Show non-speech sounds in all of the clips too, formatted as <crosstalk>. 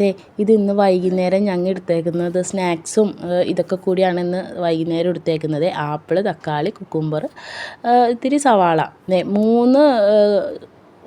ദേ ഇത് ഇന്ന് വൈകുന്നേരം ഞങ്ങൾ എടുത്തേക്കുന്നത് സ്നാക്സും ഇതൊക്കെ കൂടിയാണ് ഇന്ന് വൈകുന്നേരം എടുത്തേക്കുന്നത്. ആപ്പിൾ തക്കാളി കുക്കുംബർ ഇത്തിരി സവാള. ദേ മൂന്ന്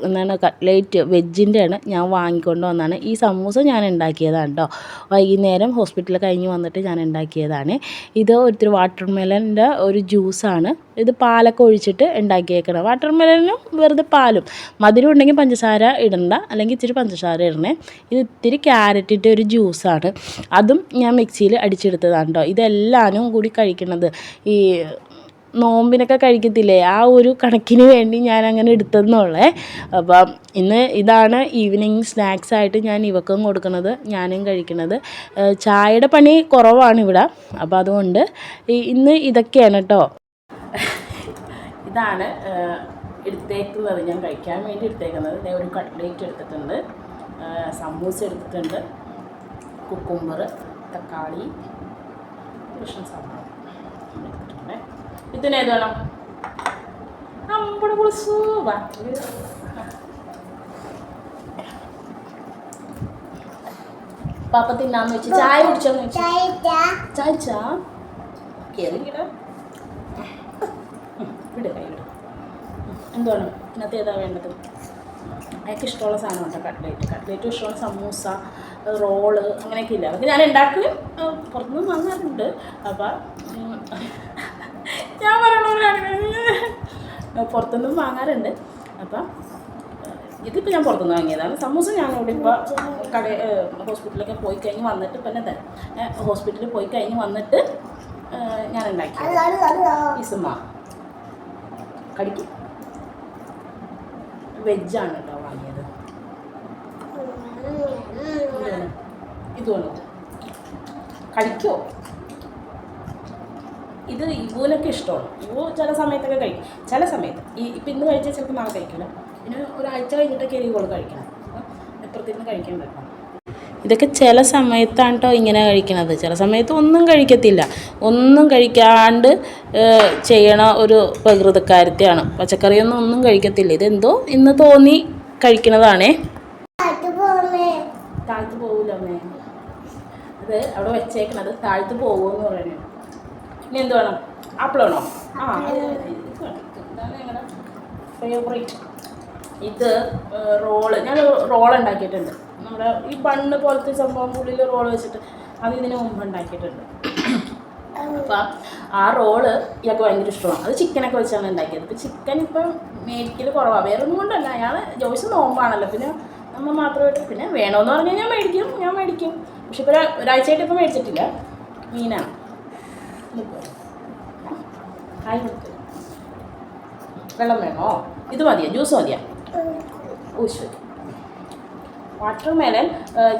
എന്താണ് കട്ട്ലേറ്റ് വെജിന്റെ ആണ് ഞാൻ വാങ്ങിക്കൊണ്ട് വന്നതാണ്. ഈ സമൂസ ഞാൻ ഉണ്ടാക്കിയതാണ് കേട്ടോ വൈകുന്നേരം ഹോസ്പിറ്റലിൽ കഴിഞ്ഞ് വന്നിട്ട് ഞാൻ ഉണ്ടാക്കിയതാണ്. ഇത് ഒരിത്തിരി വാട്ടർ മെലന്റെ ഒരു ജ്യൂസാണ്. ഇത് പാലൊക്കെ ഒഴിച്ചിട്ട് ഉണ്ടാക്കിയേക്കണം. വാട്ടർ മെലനും വെറുതെ പാലും. മധുരം ഉണ്ടെങ്കിൽ പഞ്ചസാര ഇടണ്ട. അല്ലെങ്കിൽ ഇച്ചിരി പഞ്ചസാര ഇടണേ. ഇത് ഇത്തിരി ക്യാരറ്റിന്റെ ഒരു ജ്യൂസാണ്. അതും ഞാൻ മിക്സിയിൽ അടിച്ചെടുത്തതാണ് കേട്ടോ ഇതെല്ലാവരും കൂടി കഴിക്കുന്നത് ഈ നോമ്പിനൊക്കെ കഴിക്കത്തില്ലേ? ആ ഒരു കണക്കിന് വേണ്ടി ഞാൻ അങ്ങനെ എടുത്തെന്നുള്ളേ. അപ്പം ഇന്ന് ഇതാണ് ഈവനിങ് സ്നാക്സ് ആയിട്ട് ഞാൻ ഇവക്കും കൊടുക്കുന്നത് ഞാനും കഴിക്കുന്നത് ചായയുടെ പണി കുറവാണ് ഇവിടെ. അപ്പോൾ അതുകൊണ്ട് ഇന്ന് ഇതൊക്കെയാണ് കേട്ടോ ഇതാണ് എടുത്തേക്കുന്നത്. ഞാൻ കഴിക്കാൻ വേണ്ടി എടുത്തേക്കുന്നത്. ഞാൻ ഒരു കട്ട്ലേറ്റ് എടുത്തിട്ടുണ്ട്. സമൂസ എടുത്തിട്ടുണ്ട്. കുക്കുംബർ തക്കാളി കൃഷ്ണ എടുത്തിട്ടുണ്ട് ഇതിനേത് വേണം? നമ്മുടെ ഇത് പാപ്പ തിന്നാന്ന് വെച്ച് ചായ കുടിച്ചോന്ന് വെച്ച് ചായ ചാ കയറി കിട വിട് കൈ വിട് എന്താണ് ഇന്നത്തെ ഏതാ വേണ്ടത്? അയാൾക്ക് ഇഷ്ടമുള്ള സാധനം ഉണ്ടോ. കട്ട്ലേറ്റ്. കട്ട്ലേറ്റ് ഇഷ്ടമുള്ള സമൂസ റോൾ അങ്ങനെയൊക്കെ ഇല്ല? അതൊക്കെ ഞാൻ ഉണ്ടാക്കുകയും ഏഹ്, പുറത്തുനിന്ന് വാങ്ങാറുണ്ട് അപ്പം ഞാൻ പറയണവരാണ് പുറത്തുനിന്നും വാങ്ങാറുണ്ട്. അപ്പം ഇതിപ്പോൾ ഞാൻ പുറത്തുനിന്ന് വാങ്ങിയതാണ് സമൂസ ഞാൻ ഇവിടെ ഇപ്പോൾ കട ഹോസ്പിറ്റലിലൊക്കെ പോയി കഴിഞ്ഞ് വന്നിട്ട് പിന്നെ തന്നെ ഹോസ്പിറ്റലിൽ പോയി കഴിഞ്ഞ് വന്നിട്ട് ഞാൻ ഉണ്ടാക്കി. ഇസുമ കടിക്കും? വെജാണ് കേട്ടോ വാങ്ങിയത്. ഇതുപോലെ കടിക്കോ? കഴിക്കോ ഇത് ഇവൂനൊക്കെ ഇഷ്ടമാണ്. ഓ ചില സമയത്തൊക്കെ കഴിക്കും. ചില സമയത്ത് ഈ ഇപ്പം ഇന്ന് കഴിച്ചാൽ ചിലപ്പോൾ നാളെ കഴിക്കില്ല. പിന്നെ ഒരാഴ്ച കഴിഞ്ഞിട്ടൊക്കെ ഇവൾ കഴിക്കണം. അപ്പം എപ്പുറത്തിരുന്ന് കഴിക്കാൻ പറ്റണം ഇതൊക്കെ ചില സമയത്താണ് കേട്ടോ ഇങ്ങനെ കഴിക്കണത്. ചില സമയത്ത് ഒന്നും കഴിക്കത്തില്ല. ഒന്നും കഴിക്കാണ്ട് ചെയ്യണ ഒരു പ്രകൃതക്കാരത്തെയാണ്. പച്ചക്കറിയൊന്നും ഒന്നും കഴിക്കത്തില്ല. ഇതെന്തോ ഇന്ന് തോന്നി കഴിക്കണതാണേ. താഴ്ത്തു പോകൂലേ അമ്മേ അത് അവിടെ വെച്ചേക്കണത് താഴ്ത്തു പോകുമെന്ന് പറയുന്നത്. ഇനി എന്ത് വേണം? ആപ്പിൾ വേണോ? ആ. ഫേവറേറ്റ് ഇത് റോൾ ഞാൻ റോൾ ഉണ്ടാക്കിയിട്ടുണ്ട്. നമ്മുടെ ഈ പണ്ണ് പോലത്തെ സംഭവം ഉള്ളിൽ റോൾ വെച്ചിട്ട് അത് ഇതിന് മുമ്പ് ഉണ്ടാക്കിയിട്ടുണ്ട്. അപ്പം ആ റോൾ ഇയാൾക്ക് ഭയങ്കര ഇഷ്ടമാണ്. അത് ചിക്കനൊക്കെ വെച്ചാണ് ഉണ്ടാക്കിയത്. ഇപ്പം ചിക്കൻ ഇപ്പം മേടിക്കൽ കുറവാണ് വേറെ ഒന്നും കൊണ്ടല്ല. അയാൾ ജോയിസ് നോമ്പാണല്ലോ. പിന്നെ നമ്മൾ മാത്രമായിട്ട് പിന്നെ വേണമെന്ന് പറഞ്ഞാൽ ഞാൻ മേടിക്കും. ഞാൻ മേടിക്കും. പക്ഷെ ഇപ്പോൾ ഒരാഴ്ചയായിട്ട് ഇപ്പം മേടിച്ചിട്ടില്ല. മീനാണ്. വെള്ളം വേണോ? ഇത് മതിയോ? ജ്യൂസ് മതിയോ? ഊശ് വാട്ടർ മേലൻ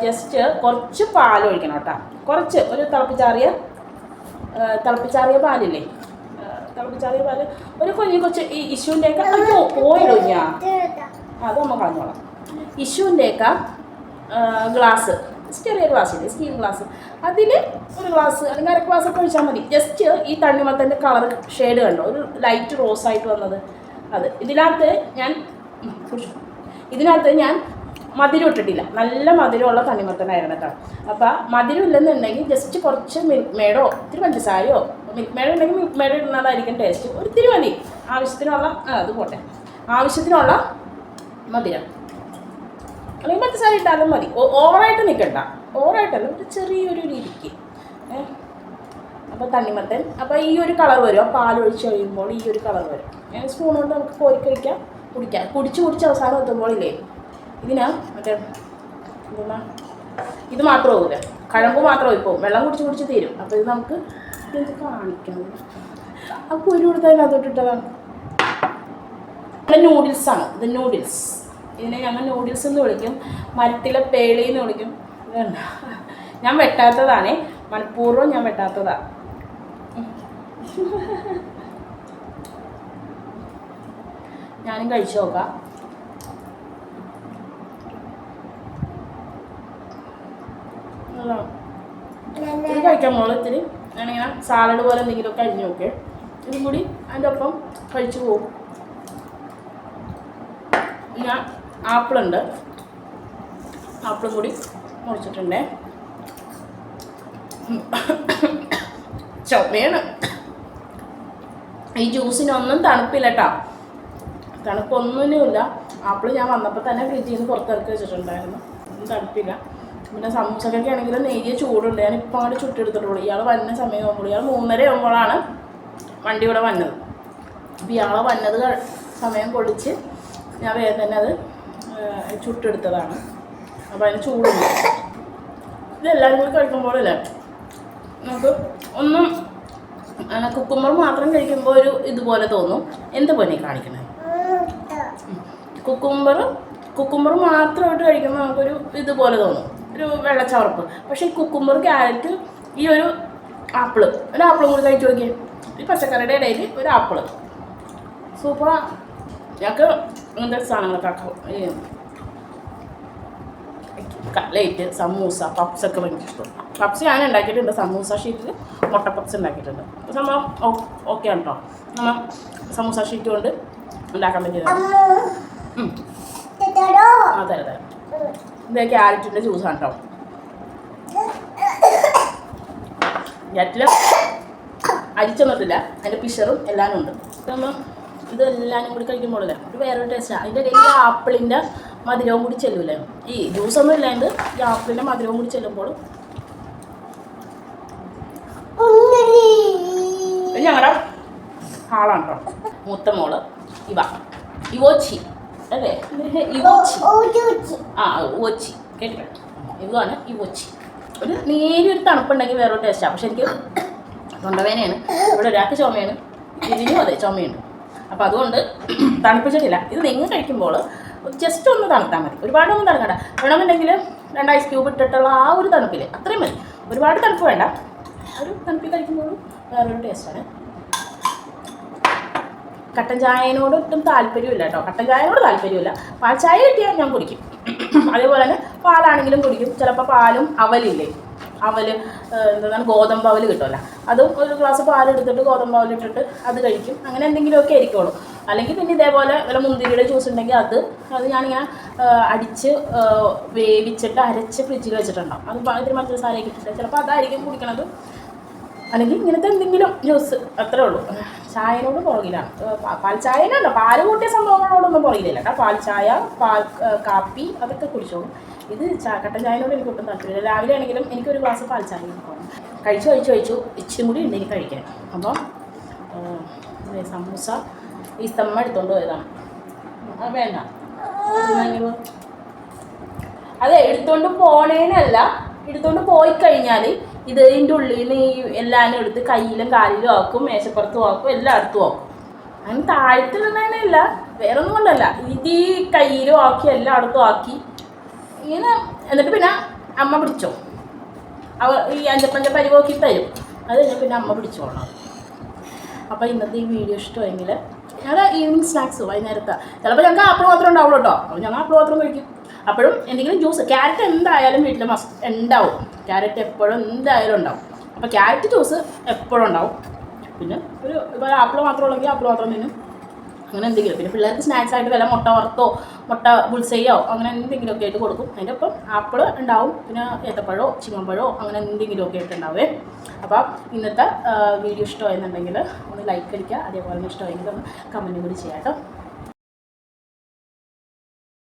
ജസ്റ്റ് കുറച്ച് പാൽ ഒഴിക്കണം കേട്ടോ. കുറച്ച് ഒരു തിളപ്പിച്ചാറിയ തിളപ്പിച്ചാറിയ പാലില്ലേ? തിളപ്പിച്ചാറിയ പാൽ. ഒരു കുഞ്ഞു കൊച്ച് ഈ ഇശുവിന്റെയൊക്കെ അയ്യോ പോയിടോ ഞാൻ അത് നമ്മൾ കളഞ്ഞോളാം. ഇശുവിന്റെയൊക്കെ ഗ്ലാസ്. ചെറിയ ഗ്ലാസ് ഇല്ലേ? സ്റ്റീൽ ഗ്ലാസ് അതിൽ ഒരു ഗ്ലാസ് അല്ലെങ്കിൽ അര ഗ്ലാസ് ഒക്കെ ഒഴിച്ചാൽ മതി. ജസ്റ്റ് ഈ തണ്ണിമത്തന്റെ കളർ ഷെയ്ഡ് കണ്ടോ? ഒരു ലൈറ്റ് റോസ് ആയിട്ട് വന്നത്. അത്. ഇതിനകത്ത് ഞാൻ ഇതിനകത്ത് ഞാൻ മധുരം ഇട്ടിട്ടില്ല. നല്ല മധുരമുള്ള തണ്ണിമത്തനായിരുന്നു കേട്ടോ. അപ്പോൾ മധുരം ഇല്ലെന്നുണ്ടെങ്കിൽ ജസ്റ്റ് കുറച്ച് മിൽക്ക് മേഡോ ഇത്തിരി പഞ്ചസാരയോ മിൽക്ക് മേഡം ഉണ്ടെങ്കിൽ മിൽക്ക് മേഡം ഇടുന്നതായിരിക്കും ടേസ്റ്റ് ഒരു മതി. ആവശ്യത്തിനുള്ള അത് പോട്ടെ. ആവശ്യത്തിനുള്ള മധുരം. അല്ലെങ്കിൽ സാരി ഇട്ടാലും മതി. ഓവറായിട്ട് നിൽക്കണ്ട ഓവറായിട്ടല്ല ഒരു ചെറിയൊരു രീതിക്ക്. അപ്പോൾ തണ്ണിമത്തൻ. അപ്പോൾ ഈ ഒരു കളർ വരും. ആ പാൽ ഒഴിച്ച് കഴിയുമ്പോൾ ഈ ഒരു കളർ വരും. സ്പൂൺ കൊണ്ട് നമുക്ക് കോരി കഴിക്കാം. കുടിക്കാം. കുടിച്ച് കുടിച്ച് അവസാനം എത്തുമ്പോൾ ഇല്ലേ ഇതിനാ മറ്റേ എന്താ ഇത് മാത്രം പോകില്ല കഴമ്പ് മാത്രം ഇപ്പോൾ വെള്ളം കുടിച്ച് കുടിച്ച് തീരും. അപ്പോൾ ഇത് നമുക്ക് ഇത് കാണിക്കാം? അപ്പോൾ ഒരു കൊടുത്താൽ നൂഡിൽസ് നൂഡിൽസാണ് ഇത് നൂഡിൽസ് ഇതിനെ ഞങ്ങൾ നൂഡിൽസ് എന്ന് വിളിക്കും. മരത്തിലെ പേളി എന്ന് വിളിക്കും? ഞാൻ വെട്ടാത്തതാണേ. മനഃപൂർവം ഞാൻ വെട്ടാത്തതാ. ഞാനും കഴിച്ചു നോക്കാം. ഇത്. കഴിക്കാൻ മോൾ ഇത്തിരി. ഞാനിങ്ങനെ സാലഡ് പോലെ എന്തെങ്കിലുമൊക്കെ അരിഞ്ഞു നോക്കേ ഇതും കൂടി അതിന്റെ ഒപ്പം കഴിച്ചു പോകും ഞാൻ ആപ്പിളുണ്ട്. ആപ്പിളും കൂടി മുറിച്ചിട്ടുണ്ട്. ചുമയാണ്. ഈ ജ്യൂസിനൊന്നും തണുപ്പില്ല കേട്ടോ തണുപ്പൊന്നുമില്ല. ആപ്പിൾ ഞാൻ വന്നപ്പോൾ തന്നെ ഫ്രിഡ്ജിൽ നിന്ന് പുറത്തിറക്കി വെച്ചിട്ടുണ്ടായിരുന്നു. ഒന്നും തണുപ്പില്ല. പിന്നെ സമൂസക്കൊക്കെ ആണെങ്കിൽ നേരിയ ചൂടുണ്ട്. ഞാൻ ഇപ്പം അങ്ങോട്ട് ചുട്ടെടുത്തിട്ടുള്ളൂ. ഇയാൾ വന്ന സമയം ആകുമ്പോൾ ഇയാൾ മൂന്നര ആകുമ്പോഴാണ് വണ്ടി ഇവിടെ വന്നത്. അപ്പോൾ ഇയാളെ വന്നത് സമയം പൊളിച്ച് ഞാൻ വേഗം തന്നെ അത് ചുട്ടെടുത്തതാണ്. അപ്പോൾ അതിന് ചൂടുണ്ട്. ഇതെല്ലാവരും കൂടി കഴിക്കുമ്പോഴല്ലേ നമുക്ക് ഒന്നും കുക്കുമ്പർ മാത്രം കഴിക്കുമ്പോൾ ഒരു ഇതുപോലെ തോന്നും. എന്ത് പോലെ കാണിക്കണേ? കുക്കുമ്പർ കുക്കുമ്പർ മാത്രമായിട്ട് കഴിക്കുമ്പോൾ നമുക്കൊരു ഇതുപോലെ തോന്നും. ഒരു വെള്ളച്ചവർപ്പ്. പക്ഷേ ഈ കുക്കുമ്പർ ക്യാരറ്റ് ഈ ഒരു ആപ്പിൾ ഒരു ആപ്പിളും കൂടി കഴിച്ചു നോക്കിയേ. ഈ പച്ചക്കറിയുടെ ഇടയിൽ ഒരു ആപ്പിൾ. സൂപ്പറാ. ഞങ്ങൾക്ക് ഇങ്ങനത്തെ സാധനങ്ങളൊക്കെ കട്ലേറ്റ് സമൂസ പപ്സ് ഒക്കെ ഭയങ്കര ഇഷ്ടം പപ്സ് ഞാൻ ഉണ്ടാക്കിയിട്ടുണ്ട് സമൂസ ഷീറ്റിൽ മുട്ട പപ്സ് ഉണ്ടാക്കിയിട്ടുണ്ട്. സംഭവം ഓക്കെ ആണ് കേട്ടോ നമ്മൾ സമൂസ ഷീറ്റ് കൊണ്ട് ഉണ്ടാക്കാൻ പറ്റിയതാണ് ഉം. അതെ അതെ. ഇത് ക്യാരറ്റിന്റെ ജ്യൂസാണ് കേട്ടോ ക്യാരറ്റിൽ അരിച്ചൊന്നിട്ടില്ല അതിന്റെ പിഷറും എല്ലാം ഉണ്ട്. നമ്മൾ ഇതെല്ലാം കൂടി കഴിക്കുമ്പോഴല്ലേ ഒരു വേറൊരു ടേസ്റ്റാണ് അതിന്റെ ഇടയിൽ ആപ്പിളിന്റെ മധുരവും കൂടി ചെല്ലൂലേ ഈ ജ്യൂസ് ഒന്നും ഇല്ലാണ്ട് ഈ ആപ്പിളിന്റെ മധുരവും കൂടി ചെല്ലുമ്പോൾ ഇത് ഞങ്ങളുടെ ആളാണ് കേട്ടോ മൂത്ത മോൾ. ഇവ. ഇവോച്ചി. അല്ലേ? ഇവോച്ചി. ആ ഓച്ചി കേട്ടില്ല? ഇതാണ് ഇവോച്ചി. ഒരു നേരിയൊരു തണുപ്പുണ്ടെങ്കിൽ വേറൊരു ടേസ്റ്റാണ് പക്ഷെ എനിക്ക് തൊണ്ടവേനയാണ് ഇവിടെ ഒരാൾക്ക് ചുമയാണ്. ഇതിനും അതെ ചുമയുണ്ട്. അപ്പോൾ അതുകൊണ്ട് <clears throat> തണുപ്പിച്ചിട്ടില്ല. ഇത് നിങ്ങൾ കഴിക്കുമ്പോൾ ജസ്റ്റ് ഒന്ന് തണുത്താൽ മതി. ഒരുപാടൊന്നും തണുക്കണ്ട. വേണമെന്നുണ്ടെങ്കിൽ രണ്ട് ഐസ് ക്യൂബ് ഇട്ടിട്ടുള്ള ആ ഒരു തണുപ്പിൽ അത്രയും മതി. ഒരുപാട് തണുപ്പ് വേണ്ട. ഒരു തണുപ്പിൽ കഴിക്കുമ്പോൾ വേറൊരു ടേസ്റ്റാണ് കട്ടൻ ചായനോട് ഒട്ടും താല്പര്യമില്ല കേട്ടോ. കട്ടൻ ചായനോട് താല്പര്യമില്ല. പാൽ ചായ കിട്ടിയാൽ ഞാൻ കുടിക്കും. <clears throat> അതേപോലെ തന്നെ പാലാണെങ്കിലും കുടിക്കും. ചിലപ്പോൾ പാലും അവലില്ലേ? അവൽ എന്താണ് ഗോതമ്പ് അവൽ കിട്ടുമല്ലോ. അതും ഒരു ഗ്ലാസ് പാലെടുത്തിട്ട് ഗോതമ്പ് അവലിട്ടിട്ട് അത് കഴിക്കും. അങ്ങനെ എന്തെങ്കിലുമൊക്കെ ആയിരിക്കുള്ളൂ. അല്ലെങ്കിൽ പിന്നെ ഇതേപോലെ വല്ല മുന്തിരിയുടെ ജ്യൂസ് ഉണ്ടെങ്കിൽ അത് അത് ഞാനിങ്ങനെ അടിച്ച് വേവിച്ചിട്ട് അരച്ച് ഫ്രിഡ്ജിൽ വെച്ചിട്ടുണ്ടാവും. അത് ഇത്തിരി പഞ്ചസാരയൊക്കെ ഇട്ടിട്ട്. ചിലപ്പോൾ അതായിരിക്കും കുടിക്കണത്. അല്ലെങ്കിൽ ഇങ്ങനത്തെ എന്തെങ്കിലും ജ്യൂസ് അത്രേ ഉള്ളൂ. ചായനോട് പുറകിലാണ്. പാൽ ചായനല്ല പാൽ കൂട്ടിയ സംഭവങ്ങളോടൊന്നും പുറകിലില്ല. കേട്ടോ പാൽ ചായ പാൽ കാപ്പി അതൊക്കെ കുടിച്ചോളും. ഇത് ചാക്കട്ട ചായനോട് എനിക്ക് ഒട്ടും താല്പര്യമില്ല രാവിലെ ആണെങ്കിലും എനിക്കൊരു ഗ്ലാസ് പാൽ ചായ കൊടുക്കണം. കഴിച്ചു കഴിച്ചു കഴിച്ചു. ഇച്ചിരി കൂടി ഉണ്ട് എനിക്ക് കഴിക്കാൻ അപ്പോൾ സമൂസ ഈ സ്തമ്മ എടുത്തോണ്ട് പോയതാണ്. വേണ്ട. അതെ എടുത്തോണ്ട് പോണേനല്ല. എടുത്തോണ്ട് പോയി കഴിഞ്ഞാൽ ഇത് ഇതിന്റെ ഉള്ളിൽ നിന്ന് ഈ എല്ലാവരും എടുത്ത് കയ്യിലും കാലിലും ആക്കും മേശപ്പുറത്തും ആക്കും എല്ലായിടത്തും ആക്കും. അങ്ങനെ താഴ്ത്തിടുന്നതിനല്ല വേറെ ഒന്നും കൊണ്ടല്ല. ഇത് ഈ കയ്യിലും ആക്കി എല്ലായിടത്തും ആക്കി. ഇങ്ങനെ എന്നിട്ട് പിന്നെ അമ്മ പിടിച്ചോ. അവ ഈ അഞ്ചപ്പഞ്ച പരിപോക്കി തരും. അത് കഴിഞ്ഞാൽ പിന്നെ അമ്മ പിടിച്ചോളാം അപ്പോൾ ഇന്നത്തെ ഈ വീഡിയോ ഇഷ്ടമെങ്കിൽ ഞങ്ങൾ ഈവനിങ് സ്നാക്സ് വൈകുന്നേരത്തെ. ചിലപ്പോൾ ഞങ്ങൾക്ക് ആപ്പിൾ മാത്രം ഉണ്ടാവുള്ളൂ കേട്ടോ അപ്പോൾ ഞങ്ങൾ ആപ്പിൾ മാത്രം കഴിക്കും. അപ്പോഴും എന്തെങ്കിലും ജ്യൂസ് ക്യാരറ്റ് എന്തായാലും വീട്ടിൽ മസ്റ്റ് ഉണ്ടാവും. ക്യാരറ്റ് എപ്പോഴും എന്തായാലും ഉണ്ടാവും. അപ്പോൾ ക്യാരറ്റ് ജ്യൂസ് എപ്പോഴും ഉണ്ടാവും. പിന്നെ ഒരു ഇപ്പോൾ ആപ്പിൾ മാത്രം ഉള്ളെങ്കിൽ ആപ്പിൾ മാത്രം തിന്നും. അങ്ങനെ എന്തെങ്കിലും. പിന്നെ പിള്ളേർക്ക് സ്നാക്സ് ആയിട്ട് വല്ല മുട്ട വറുത്തോ മുട്ട ബുൾസയോ അങ്ങനെ എന്തെങ്കിലുമൊക്കെ ആയിട്ട് കൊടുക്കും. അതിന്റെ ഒപ്പം ആപ്പിൾ ഉണ്ടാവും. പിന്നെ ഏത്തപ്പഴമോ ചിങ്ങമ്പഴമോ അങ്ങനെ എന്തെങ്കിലുമൊക്കെ ആയിട്ട് ഉണ്ടാവേ. അപ്പോൾ ഇന്നത്തെ വീഡിയോ ഇഷ്ടമായെന്നുണ്ടെങ്കിൽ ഒന്ന് ലൈക്ക് അടിക്കുക. അതേപോലെ തന്നെ ഇഷ്ടമായെങ്കിൽ ഒന്ന് കമന്റും കൂടി ചെയ്യാം കേട്ടോ.